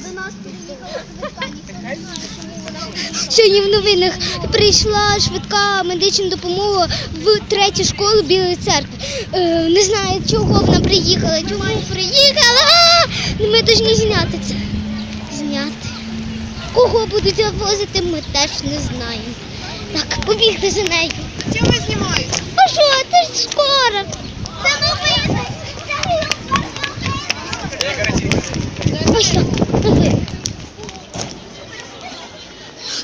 До нас приїхала швидка, ніхто не знає, чому вона приїхала. Сьогодні в новинах прийшла швидка медична допомога в третю школу Білої церкви. Е, не знаю, чого вона приїхала, чому приїхала. Ми повинні зняти це. Зняти. Кого будуть завозити, ми теж не знаємо. Так, побігли за нею. Чого ви знімаєте? А що, це ж скоро. Це новини. Ось так, новини.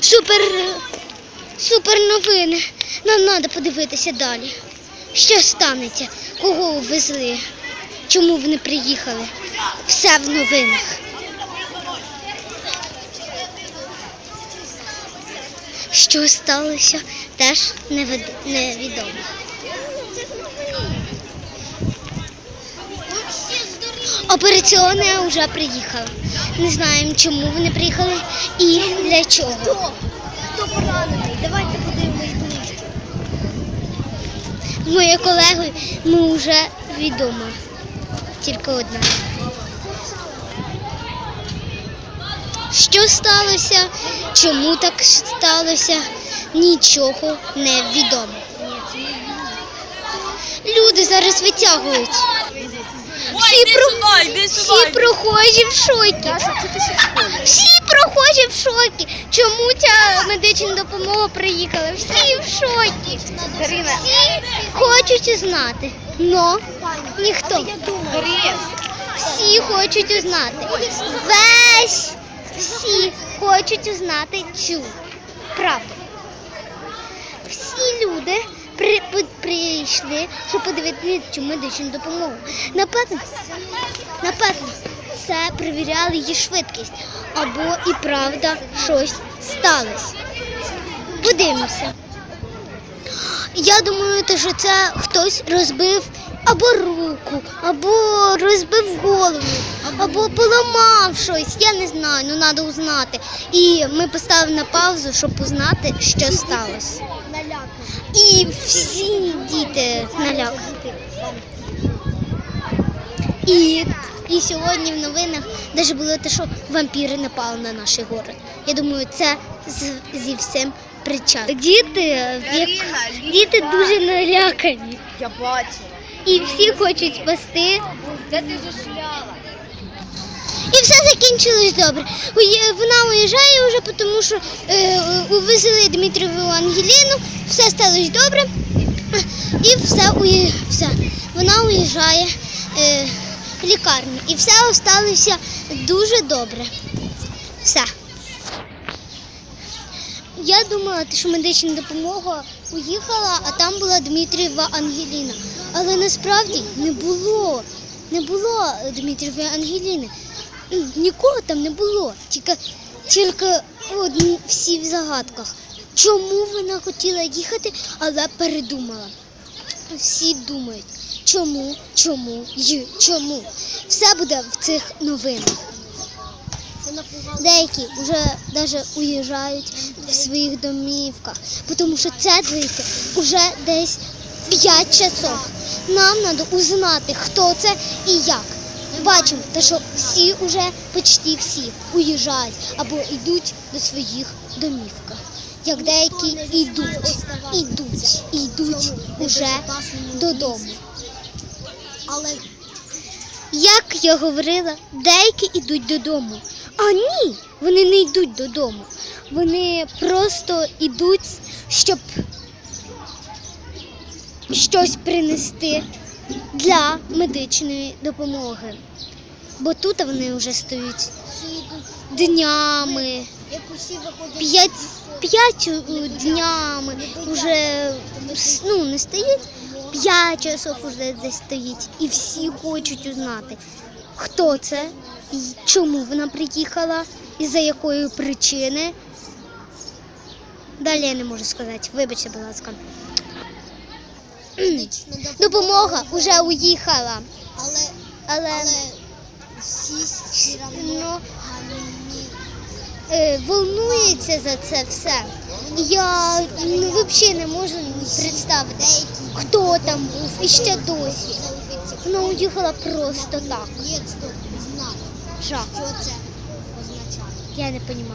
Супер, е, супер новини. Нам треба подивитися далі. Що станеться? Кого увезли? Чому вони приїхали? Все в новинах. Що сталося, теж невідомо. Операційна вже приїхала. Не знаємо, чому вони приїхали і для чого. Хто поранений? Моєю колегою ми вже відомо. Тільки одна. Що сталося? Чому так сталося? Нічого не відомо. Люди зараз витягують. Всі, про... Всі прохожі в шокі. Всі прохожі в шокі. Чому ця медична допомога приїхала? Всі в шокі. Всі хочуть знати. Но ніхто. Всі хочуть узнати. Весь всі хочуть узнати цю правду. Всі люди при- прийшли, щоб подивитися цю медичну допомогу. Напевно, напевно, це перевіряли її швидкість. Або і правда щось сталося. Подивимося. Я думаю, що це хтось розбив або руку, або розбив голову, або поламав щось. Я не знаю, ну треба узнати. І ми поставили на паузу, щоб узнати, що сталося. І всі діти налякані. І, і сьогодні в новинах навіть було те, що вампіри напали на наш город. Я думаю, це зі всім причастно. Діти, як- діти дуже налякані. Я бачила. І всі хочуть спасти. Де ти зашляла? І все закінчилось добре. Вона уїжджає вже, тому що е, увезли Дмитріву Ангеліну, все сталося добре. І все, все. Вона уїжджає е, лікарню. І все сталося дуже добре. Все. Я думала, що медична допомога уїхала, а там була Дмитрієва Ангеліна. Але насправді не було. Не було Дмитрієвої Ангеліни. Нікого там не було. Тільки, тільки одні всі в загадках. Чому вона хотіла їхати, але передумала? Всі думають, чому, чому, й, чому. Все буде в цих новинах. Деякі вже навіть уїжджають в своїх домівках, тому що це длиться вже десь 5 часов. Нам треба узнати, хто це і як. Бачимо, те, що всі вже, почти всі, уїжджають або йдуть до своїх домівках. Як деякі йдуть, йдуть, йдуть уже додому але як я говорила, деякі йдуть додому. А ні, вони не йдуть додому. Вони просто йдуть, щоб щось принести для медичної допомоги. Бо тут вони вже стоять днями, п'ять е, днями вже ну, не стоять. 5 часов уже десь стоїть, і всі хочуть узнати, хто це, і чому вона приїхала, і за якої причини. Далі я не можу сказати. Вибачте, будь ласка. Допомога вже уїхала. Але але, всі ну, але... е, волнується за це все. Я ну, взагалі не можу представити хто там був і ще досі. Вона уїхала просто так. Жах. Що це означає? Я не розумію.